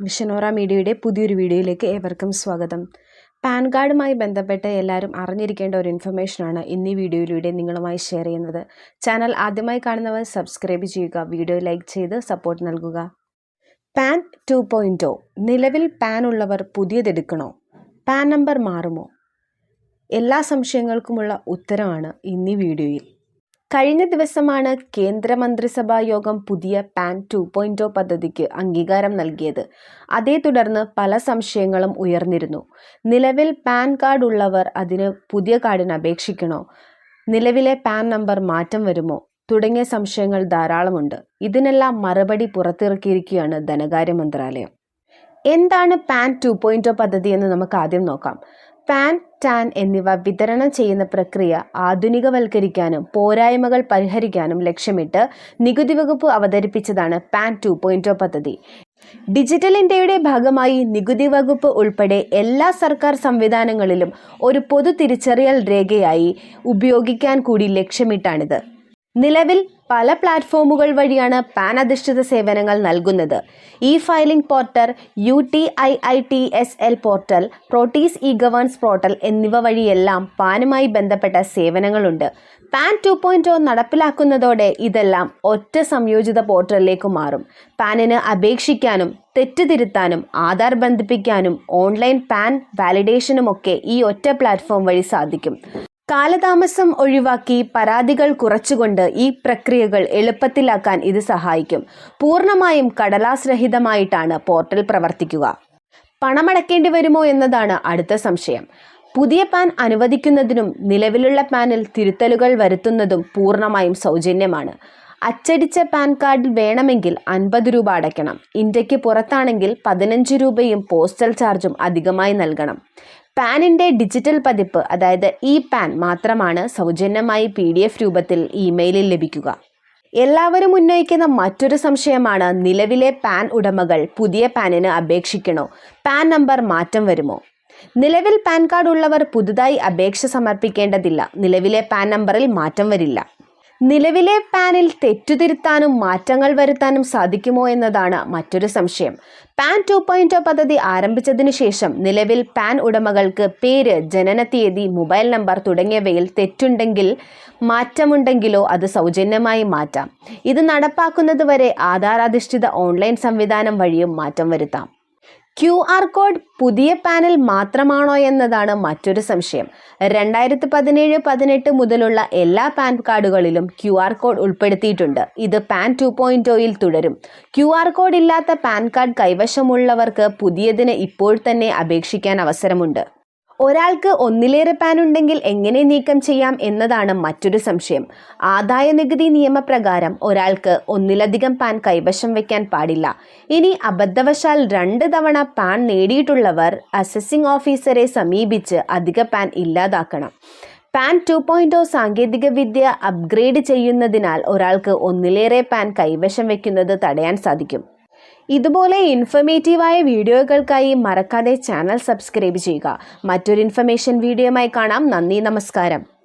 വിഷനോറ മീഡിയയുടെ പുതിയൊരു വീഡിയോയിലേക്ക് ഏവർക്കും സ്വാഗതം. പാൻ കാർഡുമായി ബന്ധപ്പെട്ട് എല്ലാവരും അറിഞ്ഞിരിക്കേണ്ട ഒരു ഇൻഫർമേഷനാണ് ഇന്ന് ഈ വീഡിയോയിലൂടെ നിങ്ങളുമായി ഷെയർ ചെയ്യുന്നത്. ചാനൽ ആദ്യമായി കാണുന്നവർ സബ്സ്ക്രൈബ് ചെയ്യുക വീഡിയോ ലൈക്ക് ചെയ്ത് സപ്പോർട്ട് നൽകുക. പാൻ ടു പോയിന്റോ നിലവിൽ പാൻ ഉള്ളവർ പുതിയതെടുക്കണോ? പാൻ നമ്പർ മാറുമോ? എല്ലാ സംശയങ്ങൾക്കുമുള്ള ഉത്തരമാണ് ഇന്നീ വീഡിയോയിൽ. കഴിഞ്ഞ ദിവസമാണ് കേന്ദ്രമന്ത്രിസഭാ യോഗം പുതിയ പാൻ ടു പോയിന്റോ പദ്ധതിക്ക് അംഗീകാരം നൽകിയത്. അതേ തുടർന്ന് പല സംശയങ്ങളും ഉയർന്നിരുന്നു. നിലവിൽ പാൻ കാർഡ് ഉള്ളവർ അതിന് പുതിയ കാർഡിന് അപേക്ഷിക്കണോ? നിലവിലെ പാൻ നമ്പർ മാറ്റം വരുമോ? തുടങ്ങിയ സംശയങ്ങൾ ധാരാളമുണ്ട്. ഇതിനെല്ലാം മറുപടി പുറത്തിറക്കിയിരിക്കുകയാണ് ധനകാര്യ മന്ത്രാലയം. എന്താണ് പാൻ ടു പോയിന്റോ പദ്ധതി എന്ന് നമുക്ക് ആദ്യം നോക്കാം. പാൻ ടാൻ എന്നിവ വിതരണം ചെയ്യുന്ന പ്രക്രിയ ആധുനികവൽക്കരിക്കാനും പോരായ്മകൾ പരിഹരിക്കാനും ലക്ഷ്യമിട്ട് നികുതി വകുപ്പ് അവതരിപ്പിച്ചതാണ് പാൻ ടു പോയിന്റോ പദ്ധതി. ഡിജിറ്റൽ ഇന്ത്യയുടെ ഭാഗമായി നികുതി വകുപ്പ് ഉൾപ്പെടെ എല്ലാ സർക്കാർ സംവിധാനങ്ങളിലും ഒരു പൊതു തിരിച്ചറിയൽ രേഖയായി ഉപയോഗിക്കാൻ കൂടി ലക്ഷ്യമിട്ടാണിത്. നിലവിൽ പല പ്ലാറ്റ്ഫോമുകൾ വഴിയാണ് പാൻ അധിഷ്ഠിത സേവനങ്ങൾ നൽകുന്നത്. E filing portal U T I I T S L portal Protean e governance portal എന്നിവ വഴിയെല്ലാം പാനുമായി ബന്ധപ്പെട്ട സേവനങ്ങളുണ്ട്. പാൻ ടു പോയിന്റ് നടപ്പിലാക്കുന്നതോടെ ഇതെല്ലാം ഒറ്റ സംയോജിത പോർട്ടലിലേക്ക് മാറും. പാനിന് അപേക്ഷിക്കാനും തെറ്റുതിരുത്താനും ആധാർ ബന്ധിപ്പിക്കാനും ഓൺലൈൻ പാൻ വാലിഡേഷനുമൊക്കെ ഈ ഒറ്റ പ്ലാറ്റ്ഫോം വഴി സാധിക്കും. കാലതാമസം ഒഴിവാക്കി പരാതികൾ കുറച്ചുകൊണ്ട് ഈ പ്രക്രിയകൾ എളുപ്പത്തിലാക്കാൻ ഇത് സഹായിക്കും. പൂർണമായും കടലാസ് രഹിതമായിട്ടാണ് പോർട്ടൽ പ്രവർത്തിക്കുക. പണമടക്കേണ്ടി വരുമോ എന്നതാണ് അടുത്ത സംശയം. പുതിയ പാൻ അനുവദിക്കുന്നതിനും നിലവിലുള്ള പാനിൽ തിരുത്തലുകൾ വരുത്തുന്നതും പൂർണമായും സൗജന്യമാണ്. അച്ചടിച്ച പാൻ കാർഡിൽ വേണമെങ്കിൽ അൻപത് രൂപ അടയ്ക്കണം. ഇന്ത്യയ്ക്ക് പുറത്താണെങ്കിൽ പതിനഞ്ച് രൂപയും പോസ്റ്റൽ ചാർജും അധികമായി നൽകണം. പാനിന്റെ ഡിജിറ്റൽ പതിപ്പ് അതായത് ഇ പാൻ മാത്രമാണ് സൗജന്യമായി പി ഡി എഫ് രൂപത്തിൽ ഇമെയിലിൽ ലഭിക്കുക. എല്ലാവരും ഉന്നയിക്കുന്ന മറ്റൊരു സംശയമാണ് നിലവിലെ പാൻ ഉടമകൾ പുതിയ പാനിന് അപേക്ഷിക്കണോ? പാൻ നമ്പർ മാറ്റം വരുമോ? നിലവിൽ പാൻ കാർഡ് ഉള്ളവർ പുതുതായി അപേക്ഷ സമർപ്പിക്കേണ്ടതില്ല. നിലവിലെ പാൻ നമ്പറിൽ മാറ്റം വരില്ല. നിലവിലെ പാനിൽ തെറ്റുതിരുത്താനും മാറ്റങ്ങൾ വരുത്താനും സാധിക്കുമോ എന്നതാണ് മറ്റൊരു സംശയം. പാൻ ടു പോയിന്റ് പദ്ധതി ആരംഭിച്ചതിനു ശേഷം നിലവിൽ പാൻ ഉടമകൾക്ക് പേര് ജനനത്തീയതി മൊബൈൽ നമ്പർ തുടങ്ങിയവയിൽ തെറ്റുണ്ടെങ്കിൽ മാറ്റമുണ്ടെങ്കിലോ അത് സൗജന്യമായി മാറ്റാം. ഇത് നടപ്പാക്കുന്നതുവരെ ആധാരാധിഷ്ഠിത ഓൺലൈൻ സംവിധാനം വഴിയും മാറ്റം വരുത്താം. ക്യു ആർ കോഡ് പുതിയ പാനൽ മാത്രമാണോ എന്നതാണ് മറ്റൊരു സംശയം. രണ്ടായിരത്തി പതിനേഴ് പതിനെട്ട് മുതലുള്ള എല്ലാ പാൻ കാർഡുകളിലും ക്യു ആർ കോഡ് ഉൾപ്പെടുത്തിയിട്ടുണ്ട്. ഇത് പാൻ ടു പോയിന്റോയിൽ തുടരും. ക്യു ആർ കോഡ് ഇല്ലാത്ത പാൻ കാർഡ് കൈവശമുള്ളവർക്ക് പുതിയതിന് ഇപ്പോൾ തന്നെ അപേക്ഷിക്കാൻ അവസരമുണ്ട്. ഒരാൾക്ക് ഒന്നിലേറെ പാൻ ഉണ്ടെങ്കിൽ എങ്ങനെ നീക്കം ചെയ്യാം എന്നതാണ് മറ്റൊരു സംശയം. ആദായ നികുതി നിയമപ്രകാരം ഒരാൾക്ക് ഒന്നിലധികം പാൻ കൈവശം വയ്ക്കാൻ പാടില്ല. ഇനി അബദ്ധവശാൽ രണ്ട് തവണ പാൻ നേടിയിട്ടുള്ളവർ അസസിംഗ് ഓഫീസറെ സമീപിച്ച് അധിക പാൻ ഇല്ലാതാക്കണം. പാൻ ടു പോയിന്റോ സാങ്കേതിക വിദ്യ അപ്ഗ്രേഡ് ചെയ്യുന്നതിനാൽ ഒരാൾക്ക് ഒന്നിലേറെ പാൻ കൈവശം വയ്ക്കുന്നത് തടയാൻ സാധിക്കും. ഇതുപോലെ ഇൻഫർമേറ്റീവായ വീഡിയോകൾക്കായി മറക്കാതെ ചാനൽ സബ്സ്ക്രൈബ് ചെയ്യുക. മറ്റൊരു ഇൻഫർമേഷൻ വീഡിയോയുമായി കാണാം. നന്ദി നമസ്കാരം.